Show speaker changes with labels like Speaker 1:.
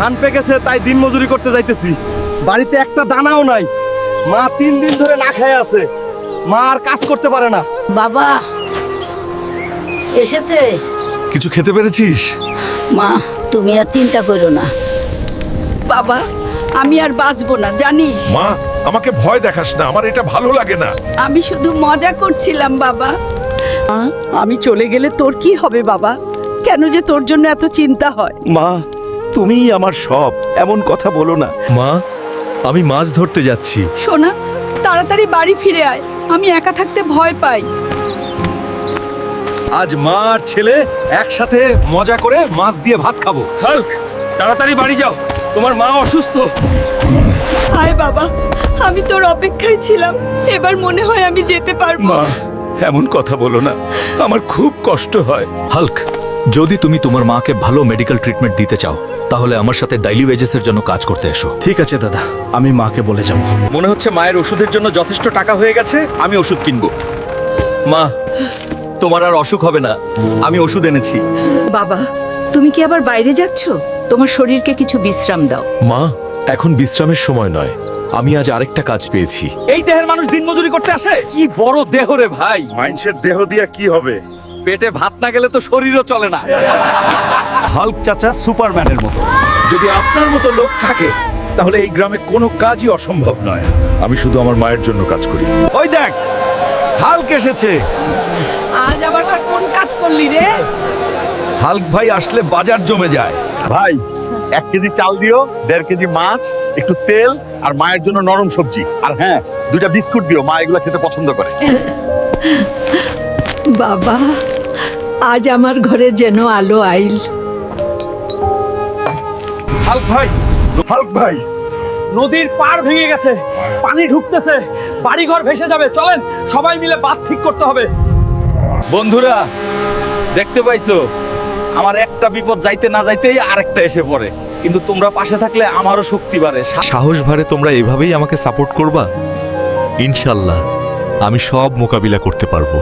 Speaker 1: ধান পেকেছে তাই দিন মজুরি করতে যাইতেছি। বাড়িতে একটা দানাও নাই। মা তিন দিন ধরে না খেয়ে আছে। মা আর কাজ করতে পারে না।
Speaker 2: বাবা এসেছে?
Speaker 1: কিছু খেতে পেরেছিস?
Speaker 2: মা তুমি আর চিন্তা করো না।
Speaker 3: বাবা আমি আর বাঁচবো না জানিস?
Speaker 4: মা আমাকে ভয় দেখাস না আমার এটা ভালো লাগে না।
Speaker 3: আমি শুধু মজা করছিলাম বাবা। আমি চলে গেলে তোর কি হবে বাবা? কেন যে তোর জন্য এত চিন্তা হয়?
Speaker 1: মা তুমিই আমার সব এমন কথা বলো না। মা আমি মাছ ধরতে যাচ্ছি।
Speaker 3: সোনা তাড়াতাড়ি বাড়ি ফিরে আয়। আমি একা থাকতে ভয় পাই।
Speaker 1: আজ মা আর ছেলে একসাথে মজা করে মাছ দিয়ে ভাত খাব।
Speaker 5: হাল্ক তাড়াতাড়ি বাড়ি যাও। তোমার মা অসুস্থ।
Speaker 3: হায় বাবা আমি তোর অপেক্ষায় ছিলাম। এবার মনে হয় আমি যেতে পারব।
Speaker 1: মা এমন কথা বলো না। আমার খুব কষ্ট হয়।
Speaker 6: হাল্ক যদি তুমি তোমার মাকে ভালো মেডিকেল ট্রিটমেন্ট দিতে চাও তাহলে আমার সাথে ডাইলি ওয়েজেসের জন্য কাজ করতে এসো।
Speaker 1: ঠিক আছে দাদা আমি মাকে বলে যাব। মনে হচ্ছে মায়ের ওষুধের জন্য যথেষ্ট টাকা হয়ে গেছে আমি ওষুধ কিনবো। মা তোমার আর অসুখ হবে না আমি ওষুধ এনেছি।
Speaker 3: বাবা তুমি কি আবার বাইরে যাচ্ছ? তোমার শরীরকে কিছু বিশ্রাম দাও।
Speaker 4: মা এখন বিশ্রামের সময় নয় আমি আজ আরেকটা কাজ পেয়েছি।
Speaker 1: এই দেহের মানুষ দিন মজুরি করতে আসে? কি বড় দেহ রে ভাই।
Speaker 4: মানুষের দেহ দিয়া কি হবে?
Speaker 1: পেটে ভাত না গেলে তো শরীরও চলে না। হাল্ক চাচা সুপারম্যানের মতো।
Speaker 4: যদি আপনার মতো লোক থাকে তাহলে এই গ্রামে কোনো কাজই অসম্ভব নয়। আমি শুধু আমার মায়ের জন্য কাজ করি।
Speaker 1: ওই দেখ হাল্ক এসেছে।
Speaker 3: আজ আবার আর কোন কাজ করলি রে?
Speaker 1: হাল্ক ভাই আসলে বাজার জমে যায়। ভাই এক কেজি চাল দিও দেড় কেজি মাছ একটু তেল আর মায়ের জন্য নরম সবজি। আর হ্যাঁ দুইটা বিস্কুট দিও মা এগুলো খেতে পছন্দ করে।
Speaker 3: বাবা আজ আমার ঘরে যেন আলো আইল।
Speaker 1: হাল্ক ভাই
Speaker 4: হাল্ক ভাই।
Speaker 5: নদীর পাড় ভেঙে গেছে পানি ঢুকতেছে বাড়িঘর ভেসে যাবে। চলেন সবাই মিলে বাঁধ ঠিক করতে হবে।
Speaker 1: বন্ধুরা দেখতে পাইছো? আমার একটা বিপদ যাইতে না যাইতেই আরেকটা এসে পড়ে। কিন্তু তোমরা পাশে থাকলে আমারও শক্তি বাড়ে।
Speaker 7: সাহস ভারে তোমরা এভাবেই আমাকে সাপোর্ট করবা? ইনশাল্লাহ আমি সব মোকাবিলা করতে পারব।